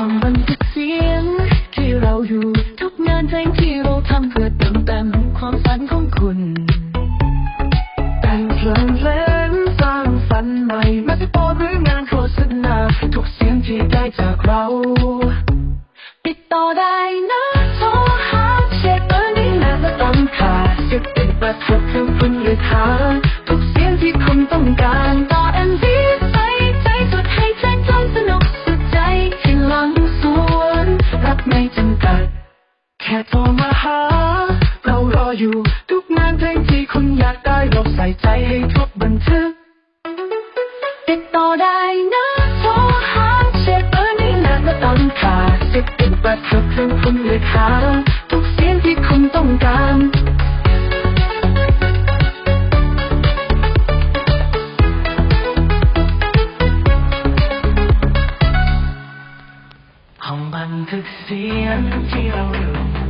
ห้องบันทึกเสียง ที่เราอยู่ทุกงานเพลงที่เราทำเพื่อเติมเต็มความฝันของคุณแต่งเพลงเพลงสร้างฝันใหม่แม้จะโปรหรืองานโฆษณาทุกเสียงที่ได้จากเราติดต่อได้นะโทรหาเช็คเบอร์นี้นะและต้องขาดสิบติดบัตรทุกคือคุณหรือทาทุกเสียงที่คุณต้องการ แต่โทรมาหา เรารออยู่ทุกงานเพลงที่คุณอยากได้เราใส่ใจให้ทุกบันทึก ติดต่อได้นะโทรหาเช็คเบอร์นี้นะและตอนขาสิบเติดประสบเรื่องคุณเลยค่ะทุกเสียงที่คุณต้องการห้อบันทึกเสียงที่เราอยู่